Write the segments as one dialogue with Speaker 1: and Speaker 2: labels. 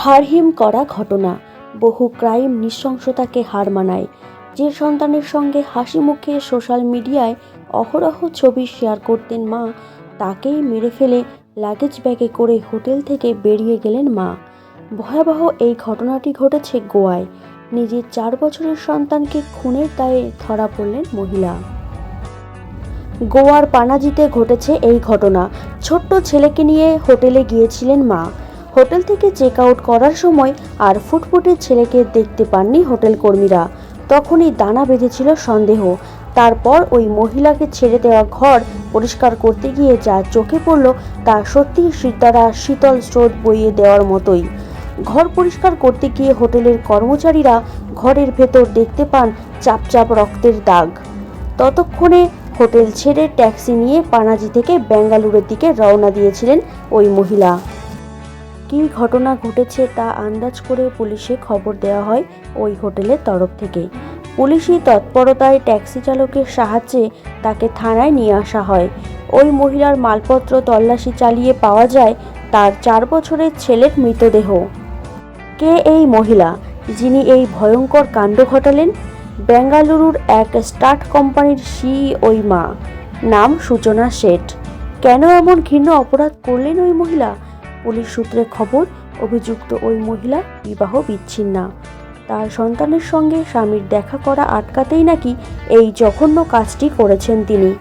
Speaker 1: হারহিম করা ঘটনা। বহু ক্রাইম নৃশংসতাকে হার মানায়। যে সন্তানের সঙ্গে হাসি মুখে সোশ্যাল মিডিয়ায় অহরহ ছবি শেয়ার করতেন মা, তাকেই মেরে ফেলে লাগেজ ব্যাগে করে হোটেল থেকে বেরিয়ে গেলেন মা। ভয়াবহ এই ঘটনাটি ঘটেছে গোয়ায়। নিজের চার বছরের সন্তানকে খুনের দায়ে ধরা পড়লেন মহিলা। গোয়ার পানাজিতে ঘটেছে এই ঘটনা। ছোট্ট ছেলেকে নিয়ে হোটেলে গিয়েছিলেন মা। হোটেল থেকে চেক আউট করার সময় আর ফুটফুটের ছেলেকে দেখতে পাননি হোটেল কর্মীরা। তখনই দানা বেঁধেছিল সন্দেহ। তারপর ওই মহিলাকে ছেড়ে দেওয়া ঘর পরিষ্কার করতে গিয়ে যা চোখে পড়ল তা সত্যি দ্বারা শীতল স্রোত বইয়ে দেওয়ার মতোই। ঘর পরিষ্কার করতে গিয়ে হোটেলের কর্মচারীরা ঘরের ভেতর দেখতে পান চাপ চাপ রক্তের দাগ। ততক্ষণে হোটেল ছেড়ে ট্যাক্সি নিয়ে পানাজি থেকে বেঙ্গালুরুর দিকে রওনা দিয়েছিলেন ওই মহিলা। কী ঘটনা ঘটেছে তা আন্দাজ করে পুলিশে খবর দেওয়া হয় ওই হোটেলের তরফ থেকে। পুলিশি তৎপরতায় ট্যাক্সি চালকের সাহায্যে তাকে থানায় নিয়ে আসা হয়। ওই মহিলার মালপত্র তল্লাশি চালিয়ে পাওয়া যায় তার চার বছরের ছেলের মৃতদেহ। কে এই মহিলা, যিনি এই ভয়ঙ্কর কাণ্ড ঘটালেন? বেঙ্গালুরুর এক স্টার্ট কোম্পানির সিইওই মা। নাম সূচনা শেঠ। কেন এমন ঘৃণ্য অপরাধ করলেন ওই মহিলা? পুলিশ সূত্রে খবর, অভিযুক্ত ওই মহিলা বিবাহ বিচ্ছিন্না। তার সন্তানের সঙ্গে স্বামীর দেখা করা আটকাতেই নাকি এই জঘন্য কাজটি করেছেন তিনি।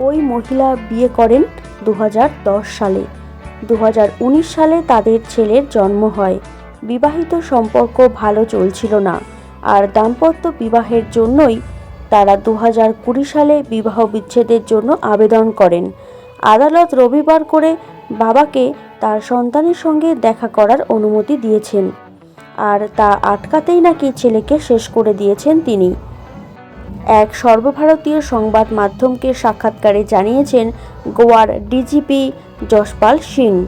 Speaker 1: ওই মহিলা বিয়ে করেন দু হাজার দশ সালে। দু হাজার উনিশ সালে তাদের ছেলের জন্ম হয়। বিবাহিত সম্পর্ক ভালো চলছিল না। আর দাম্পত্য বিবাহের জন্যই তারা দু সালে বিবাহ বিচ্ছেদের জন্য আবেদন করেন। আদালত রবিবার করে বাবাকে তার সন্তানের সঙ্গে দেখা করার অনুমতি দিয়েছেন। আর তা আটকাতেই নাকি ছেলেকে শেষ করে দিয়েছেন তিনি। এক সর্বভারতীয় সংবাদ মাধ্যমকে সাক্ষাৎকারে জানিয়েছেন গোয়ার ডিজিপি যশপাল সিং।